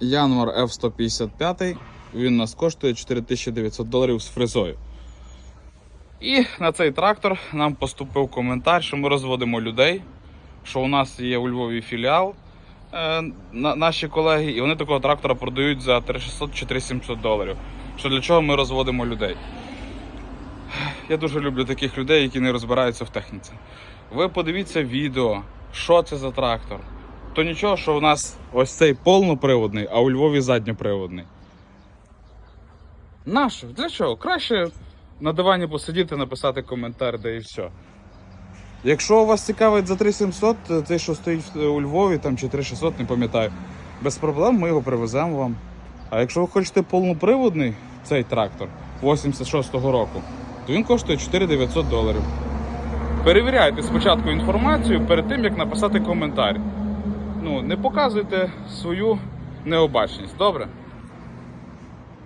Январ F155. Він нас коштує 4900 доларів з фрезою. І на цей трактор нам поступив коментар, що ми розводимо людей, що у нас є у Львові філіал. е, на- наші колеги, і вони такого трактора продають за 3600 чи 3700 доларів. Що для чого ми розводимо людей? Я дуже люблю таких людей, які не розбираються в техніці. Ви подивіться відео, що це за трактор. То нічого, що у нас ось цей повноприводний, а у Львові задньоприводний. Нащо? Для чого? Краще на дивані посидіти, написати коментар, де і все. Якщо вас цікавить за 3700, цей, що стоїть у Львові, там чи 3600, не пам'ятаю, без проблем ми його привеземо вам. А якщо ви хочете повноприводний цей трактор 86-го року, то він коштує 4900 доларів. Перевіряйте спочатку інформацію перед тим, як написати коментар. Ну, не показуйте свою необачність, добре?